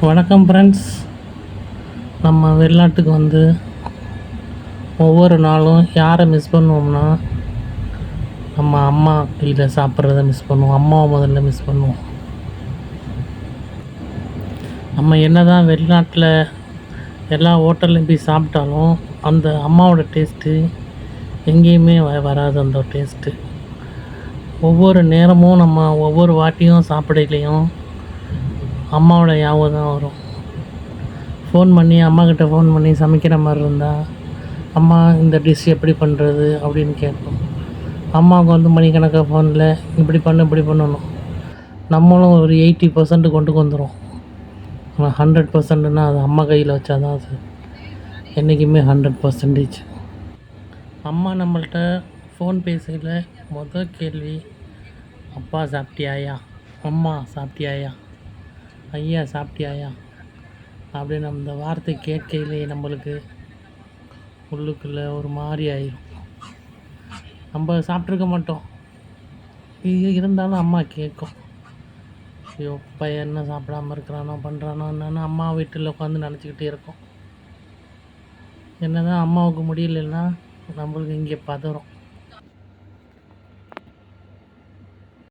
வணக்கம் ஃப்ரெண்ட்ஸ் நம்ம வெளிநாட்டுக்கு வந்து ஒவ்வொரு நாளும் யாரை மிஸ் பண்ணுவோம்னா நம்ம அம்மா கையில் சாப்பிட்றத மிஸ் பண்ணுவோம். அம்மாவை முதல்ல மிஸ் பண்ணுவோம். நம்ம என்ன தான் வெளிநாட்டில் எல்லா ஹோட்டல்லையும் போய் சாப்பிட்டாலும் அந்த அம்மாவோட டேஸ்ட்டு எங்கேயுமே வ- வராது அந்த டேஸ்ட்டு ஒவ்வொரு நேரமும் நம்ம ஒவ்வொரு வாட்டியும் சாப்பிடையிலையும் அம்மாவோட ஞாபகம் தான் வரும். ஃபோன் பண்ணி அம்மாக்கிட்ட ஃபோன் பண்ணி சமைக்கிற மாதிரி இருந்தால் அம்மா இந்த டிஷ் எப்படி பண்ணுறது அப்படின்னு கேட்போம். அம்மாவுக்கு வந்து மணிக்கணக்காக ஃபோனில் இப்படி பண்ணு இப்படி பண்ணணும் நம்மளும் ஒரு எயிட்டி பர்சன்ட் கொண்டு வந்துடும் ஆனால் ஹண்ட்ரட் பர்சன்ட்னா அது அம்மா கையில் வச்சா தான் அது என்றைக்குமே ஹண்ட்ரட் பர்சன்டேஜ் அம்மா நம்மள்கிட்ட ஃபோன் பேசையில் மொதல் கேள்வி அப்பா சாப்பிட்டியாயா? அம்மா சாப்பிட்டியாயா? ஐயா சாப்பிட்டியாயா? அப்படின்னு அந்த வார்த்தை கேட்கையிலே நம்மளுக்கு உள்ளுக்குள்ளே ஒரு மாதிரி ஆயிரும். நம்ம சாப்பிட்ருக்க மாட்டோம். இது இருந்தாலும் அம்மா கேட்கும். ஐயோ பையன் என்ன சாப்பிடாம இருக்கிறானோ பண்ணுறானோ என்னன்னு அம்மா வீட்டில் உட்காந்து நினச்சிக்கிட்டே இருக்கோம். என்னதான் அம்மாவுக்கு முடியலன்னா நம்மளுக்கு இங்கே பதறும்.